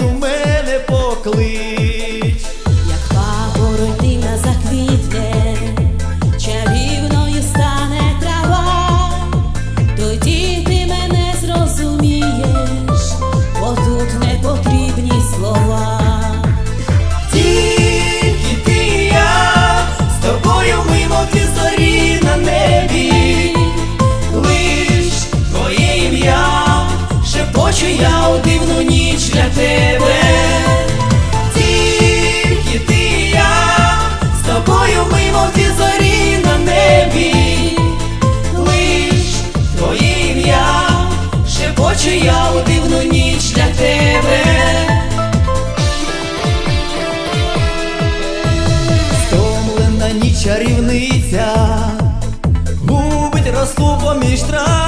У мене поклич, як папоротина заквітне, чарівною стане трава, тоді ти мене зрозумієш, бо тут не потрібні слова. Тільки ти я з тобою мимо зорі на небі, лиш твоє ім'я. Хочу я у дивну ні. мимо ті зорі на небі, лиш твоє ім'я, шепочу у дивну ніч для тебе. Стомлена ніч чарівниця, губить росту поміж трав